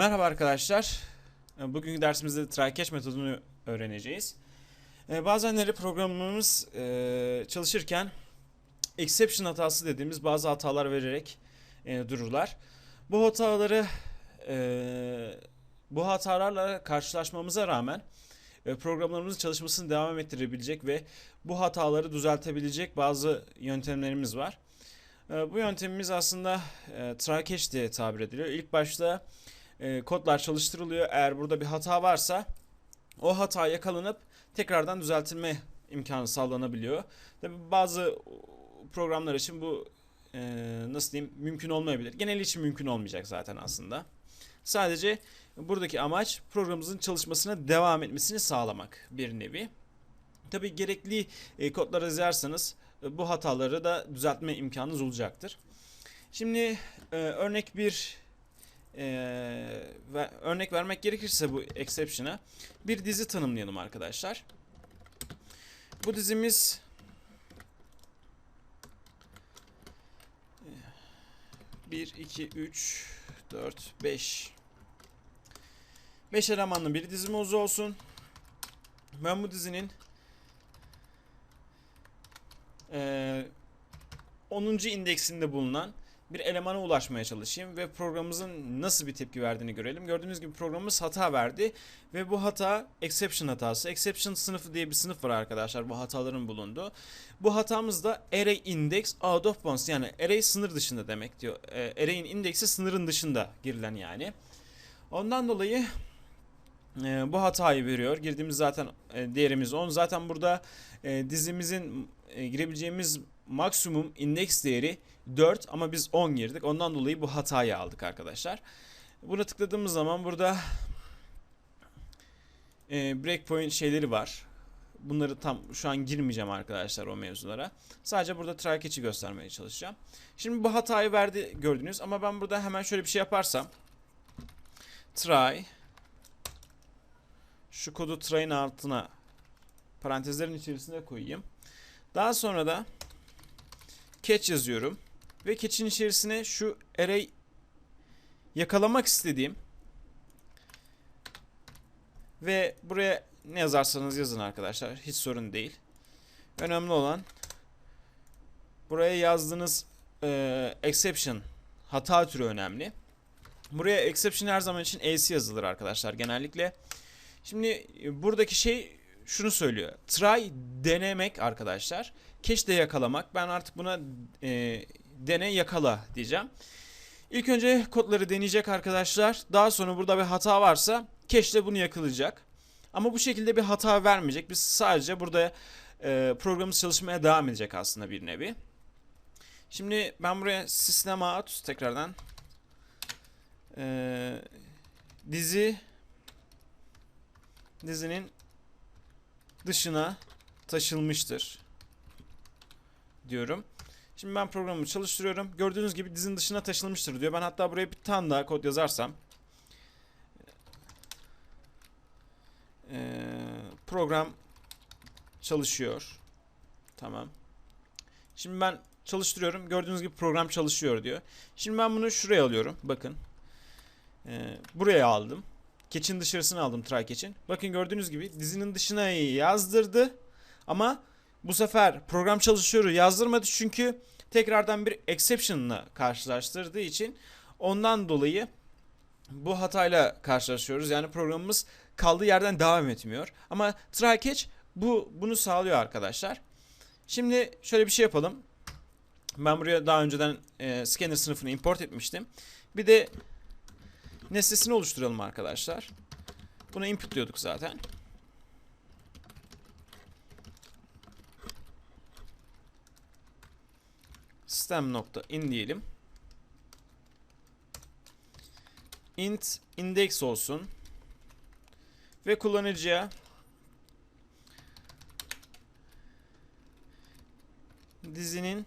Merhaba arkadaşlar. Ee, Bugünkü dersimizde try metodunu öğreneceğiz. Ee, Bazenleri programımız e, çalışırken exception hatası dediğimiz bazı hatalar vererek e, dururlar. Bu hataları e, bu hatalarla karşılaşmamıza rağmen programlarımızın çalışmasını devam ettirebilecek ve bu hataları düzeltebilecek bazı yöntemlerimiz var. Bu yöntemimiz aslında try diye tabir ediliyor. İlk başta e, kodlar çalıştırılıyor. Eğer burada bir hata varsa o hata yakalanıp tekrardan düzeltilme imkanı sağlanabiliyor. Tabi bazı programlar için bu e, nasıl diyeyim mümkün olmayabilir. Genel için mümkün olmayacak zaten aslında. Sadece buradaki amaç programımızın çalışmasına devam etmesini sağlamak bir nevi. Tabi gerekli e, kodları yazarsanız e, bu hataları da düzeltme imkanınız olacaktır. Şimdi e, örnek bir e, ve örnek vermek gerekirse bu exception'a bir dizi tanımlayalım arkadaşlar. Bu dizimiz 1, 2, 3, 4, 5 5 elemanlı bir dizimiz olsun. Ben bu dizinin eee 10. indeksinde bulunan bir elemana ulaşmaya çalışayım ve programımızın nasıl bir tepki verdiğini görelim. Gördüğünüz gibi programımız hata verdi ve bu hata exception hatası. Exception sınıfı diye bir sınıf var arkadaşlar bu hataların bulunduğu. Bu hatamız da array index out of bounds yani array sınır dışında demek diyor. E, array'in indeksi sınırın dışında girilen yani. Ondan dolayı e, bu hatayı veriyor. Girdiğimiz zaten e, değerimiz 10. Zaten burada e, dizimizin e, girebileceğimiz maksimum indeks değeri 4 ama biz 10 girdik. Ondan dolayı bu hatayı aldık arkadaşlar. Buna tıkladığımız zaman burada e, breakpoint şeyleri var. Bunları tam şu an girmeyeceğim arkadaşlar o mevzulara. Sadece burada try catch'i göstermeye çalışacağım. Şimdi bu hatayı verdi gördünüz ama ben burada hemen şöyle bir şey yaparsam try şu kodu try'ın altına parantezlerin içerisine koyayım. Daha sonra da catch yazıyorum. Ve catch'in içerisine şu array yakalamak istediğim ve buraya ne yazarsanız yazın arkadaşlar. Hiç sorun değil. Önemli olan buraya yazdığınız e, exception hata türü önemli. Buraya exception her zaman için AC yazılır arkadaşlar genellikle. Şimdi buradaki şey şunu söylüyor. Try denemek arkadaşlar. Catch de yakalamak. Ben artık buna e, dene yakala diyeceğim. İlk önce kodları deneyecek arkadaşlar. Daha sonra burada bir hata varsa cache de bunu yakalayacak. Ama bu şekilde bir hata vermeyecek. Biz sadece burada e, programımız çalışmaya devam edecek aslında bir nevi. Şimdi ben buraya sistem out tekrardan e, dizi dizinin dışına taşılmıştır diyorum. Şimdi ben programımı çalıştırıyorum. Gördüğünüz gibi dizinin dışına taşınmıştır diyor. Ben hatta buraya bir tane daha kod yazarsam ee, program çalışıyor. Tamam. Şimdi ben çalıştırıyorum. Gördüğünüz gibi program çalışıyor diyor. Şimdi ben bunu şuraya alıyorum. Bakın. Ee, buraya aldım. Keçin dışarısını aldım try keçin. Bakın gördüğünüz gibi dizinin dışına yazdırdı. Ama bu sefer program çalışıyor yazdırmadı çünkü tekrardan bir exception'la karşılaştırdığı için ondan dolayı bu hatayla karşılaşıyoruz. Yani programımız kaldığı yerden devam etmiyor. Ama try catch bu bunu sağlıyor arkadaşlar. Şimdi şöyle bir şey yapalım. Ben buraya daha önceden e, scanner sınıfını import etmiştim. Bir de nesnesini oluşturalım arkadaşlar. Buna input diyorduk zaten. System nokta in diyelim. int index olsun. Ve kullanıcıya dizinin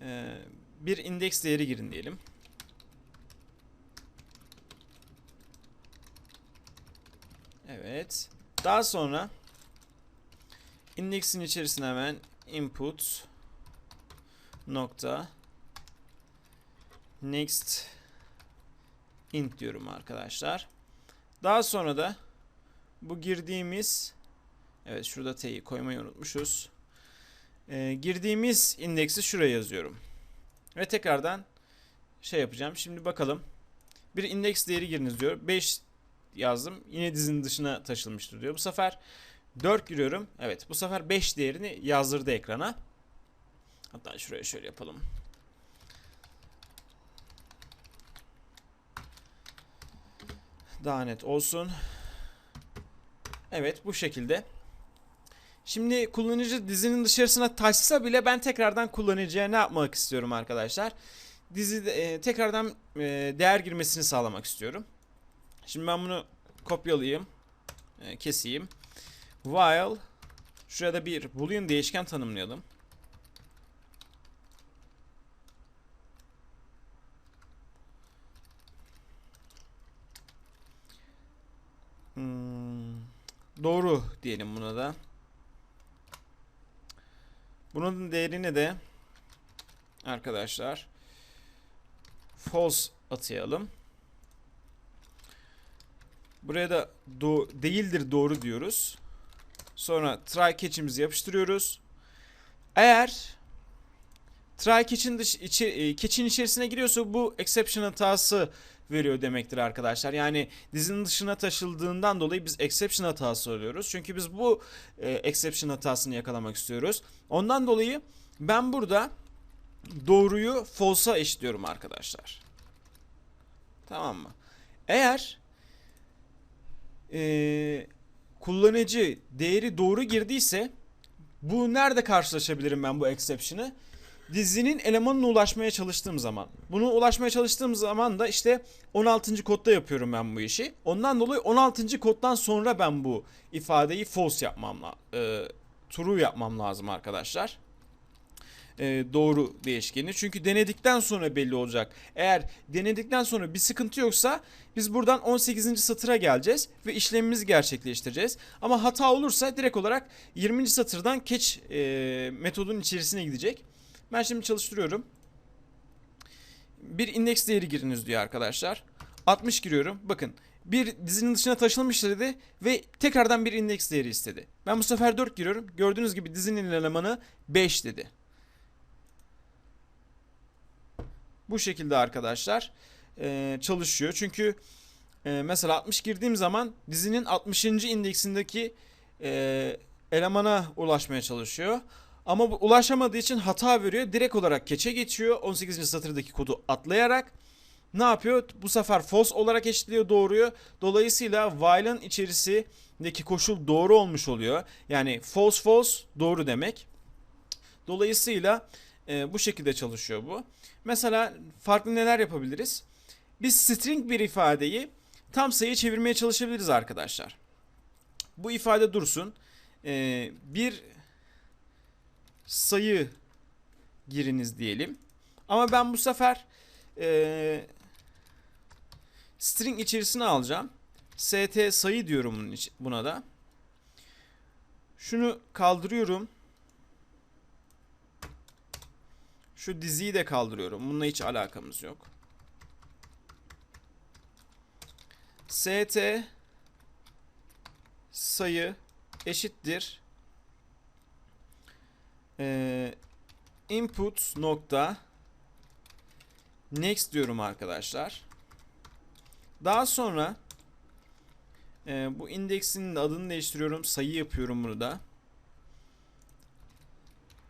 e, bir indeks değeri girin diyelim. Evet. Daha sonra indeksin içerisine hemen input nokta next int diyorum arkadaşlar. Daha sonra da bu girdiğimiz evet şurada t'yi koymayı unutmuşuz. Ee, girdiğimiz indeksi şuraya yazıyorum. Ve tekrardan şey yapacağım. Şimdi bakalım. Bir indeks değeri giriniz diyor. 5 yazdım. Yine dizinin dışına taşılmıştır diyor. Bu sefer 4 giriyorum. Evet bu sefer 5 değerini yazdırdı ekrana. Hatta şuraya şöyle yapalım. Daha net olsun. Evet bu şekilde. Şimdi kullanıcı dizinin dışarısına taşsa bile ben tekrardan kullanıcıya ne yapmak istiyorum arkadaşlar? Dizi e, tekrardan e, değer girmesini sağlamak istiyorum. Şimdi ben bunu kopyalayayım. E, keseyim. While şurada bir boolean değişken tanımlayalım. Hmm, doğru diyelim buna da. Bunun değerini de arkadaşlar false atayalım. Buraya da do değildir doğru diyoruz. Sonra try catch'imizi yapıştırıyoruz. Eğer try catch'in içi, e, catch'in içerisine giriyorsa bu exception hatası veriyor demektir arkadaşlar. Yani dizinin dışına taşıldığından dolayı biz exception hatası alıyoruz. Çünkü biz bu e, exception hatasını yakalamak istiyoruz. Ondan dolayı ben burada doğruyu false'a eşitliyorum arkadaşlar. Tamam mı? Eğer e, kullanıcı değeri doğru girdiyse bu nerede karşılaşabilirim ben bu exception'ı? dizinin elemanına ulaşmaya çalıştığım zaman. Bunu ulaşmaya çalıştığım zaman da işte 16. kodda yapıyorum ben bu işi. Ondan dolayı 16. koddan sonra ben bu ifadeyi false yapmam lazım. E, true yapmam lazım arkadaşlar. E, doğru değişkeni. Çünkü denedikten sonra belli olacak. Eğer denedikten sonra bir sıkıntı yoksa biz buradan 18. satıra geleceğiz ve işlemimizi gerçekleştireceğiz. Ama hata olursa direkt olarak 20. satırdan catch e, metodun içerisine gidecek. Ben şimdi çalıştırıyorum. Bir indeks değeri giriniz diyor arkadaşlar. 60 giriyorum. Bakın bir dizinin dışına taşınmış dedi ve tekrardan bir indeks değeri istedi. Ben bu sefer 4 giriyorum. Gördüğünüz gibi dizinin elemanı 5 dedi. Bu şekilde arkadaşlar e, çalışıyor. Çünkü e, mesela 60 girdiğim zaman dizinin 60. indeksindeki e, elemana ulaşmaya çalışıyor. Ama ulaşamadığı için hata veriyor. Direkt olarak keçe geçiyor. 18. satırdaki kodu atlayarak ne yapıyor? Bu sefer false olarak eşitliyor doğruyu. Dolayısıyla while'ın içerisindeki koşul doğru olmuş oluyor. Yani false false doğru demek. Dolayısıyla e, bu şekilde çalışıyor bu. Mesela farklı neler yapabiliriz? Biz string bir ifadeyi tam sayı çevirmeye çalışabiliriz arkadaşlar. Bu ifade dursun. E, bir sayı giriniz diyelim. Ama ben bu sefer e, string içerisine alacağım. st sayı diyorum buna da. Şunu kaldırıyorum. Şu diziyi de kaldırıyorum. Bununla hiç alakamız yok. st sayı eşittir e, input nokta next diyorum arkadaşlar. Daha sonra e, bu indeksin adını değiştiriyorum. Sayı yapıyorum burada.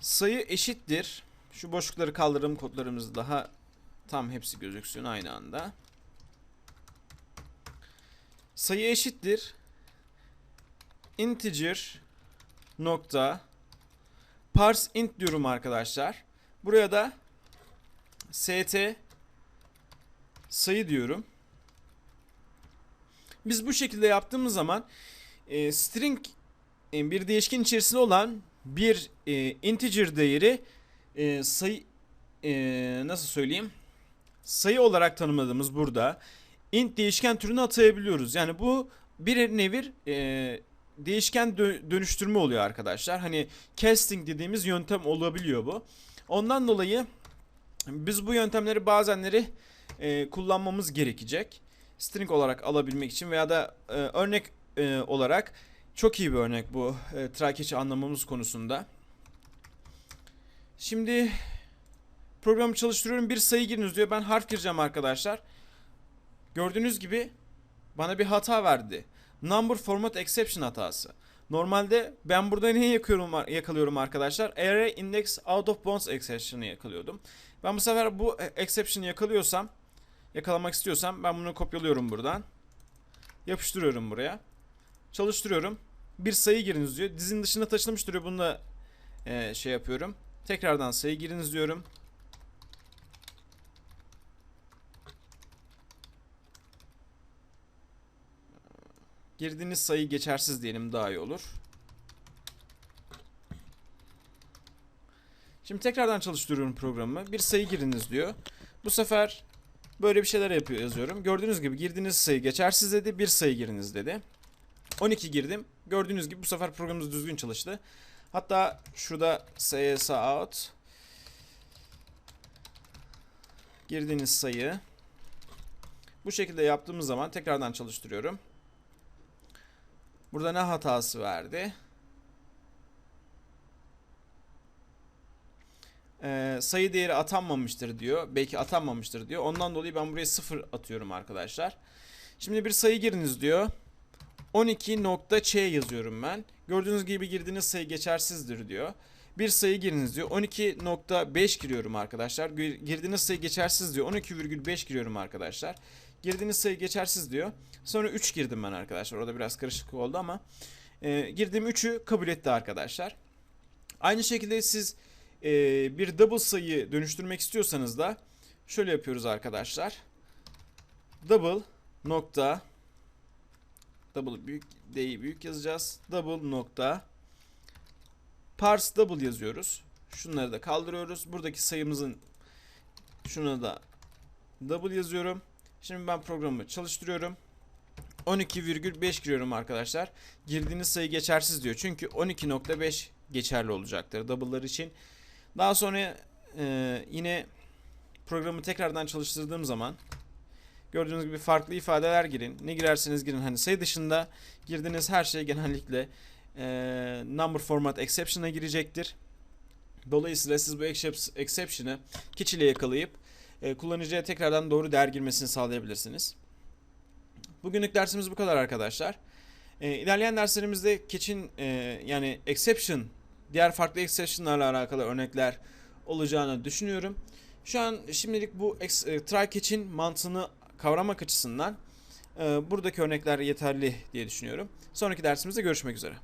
Sayı eşittir. Şu boşlukları kaldıralım kodlarımız daha tam hepsi gözüksün aynı anda. Sayı eşittir. Integer nokta parse int diyorum arkadaşlar. Buraya da st sayı diyorum. Biz bu şekilde yaptığımız zaman e, string e, bir değişken içerisinde olan bir e, integer değeri e, sayı e, nasıl söyleyeyim sayı olarak tanımladığımız burada int değişken türünü atayabiliyoruz. Yani bu bir nevir e, değişken dö- dönüştürme oluyor arkadaşlar. Hani casting dediğimiz yöntem olabiliyor bu. Ondan dolayı biz bu yöntemleri bazenleri e, kullanmamız gerekecek. String olarak alabilmek için veya da e, örnek e, olarak çok iyi bir örnek bu e, try anlamamız konusunda. Şimdi programı çalıştırıyorum. Bir sayı giriniz diyor. Ben harf gireceğim arkadaşlar. Gördüğünüz gibi bana bir hata verdi. Number format exception hatası. Normalde ben burada neyi yakıyorum, yakalıyorum arkadaşlar? Array index out of bounds exception'ı yakalıyordum. Ben bu sefer bu exception'ı yakalıyorsam, yakalamak istiyorsam ben bunu kopyalıyorum buradan. Yapıştırıyorum buraya. Çalıştırıyorum. Bir sayı giriniz diyor. Dizinin dışında taşınmış duruyor. Bunu da e, şey yapıyorum. Tekrardan sayı giriniz diyorum. Girdiğiniz sayı geçersiz diyelim daha iyi olur. Şimdi tekrardan çalıştırıyorum programı. Bir sayı giriniz diyor. Bu sefer böyle bir şeyler yapıyor yazıyorum. Gördüğünüz gibi girdiğiniz sayı geçersiz dedi. Bir sayı giriniz dedi. 12 girdim. Gördüğünüz gibi bu sefer programımız düzgün çalıştı. Hatta şurada CS out girdiğiniz sayı bu şekilde yaptığımız zaman tekrardan çalıştırıyorum. Burada ne hatası verdi? Ee, sayı değeri atanmamıştır diyor. Belki atanmamıştır diyor. Ondan dolayı ben buraya 0 atıyorum arkadaşlar. Şimdi bir sayı giriniz diyor. 12.ç yazıyorum ben. Gördüğünüz gibi girdiğiniz sayı geçersizdir diyor. Bir sayı giriniz diyor. 12.5 giriyorum arkadaşlar. Girdiğiniz sayı geçersiz diyor. 12,5 giriyorum arkadaşlar. Girdiğiniz sayı geçersiz diyor. Sonra 3 girdim ben arkadaşlar. Orada biraz karışık oldu ama. E, girdiğim 3'ü kabul etti arkadaşlar. Aynı şekilde siz e, bir double sayı dönüştürmek istiyorsanız da şöyle yapıyoruz arkadaşlar. Double nokta double büyük D'yi büyük yazacağız. Double nokta parse double yazıyoruz. Şunları da kaldırıyoruz. Buradaki sayımızın şuna da double yazıyorum. Şimdi ben programı çalıştırıyorum. 12,5 giriyorum arkadaşlar. Girdiğiniz sayı geçersiz diyor. Çünkü 12.5 geçerli olacaktır double'lar için. Daha sonra e, yine programı tekrardan çalıştırdığım zaman gördüğünüz gibi farklı ifadeler girin. Ne girerseniz girin. Hani sayı dışında girdiğiniz her şey genellikle e, number format exception'a girecektir. Dolayısıyla siz bu exception'ı ile yakalayıp e, kullanıcıya tekrardan doğru değer girmesini sağlayabilirsiniz. Bugünlük dersimiz bu kadar arkadaşlar. E, ilerleyen derslerimizde catch'in e, yani exception, diğer farklı exception'larla alakalı örnekler olacağını düşünüyorum. Şu an şimdilik bu ex, e, try catch'in mantığını kavramak açısından buradaki örnekler yeterli diye düşünüyorum. Sonraki dersimizde görüşmek üzere.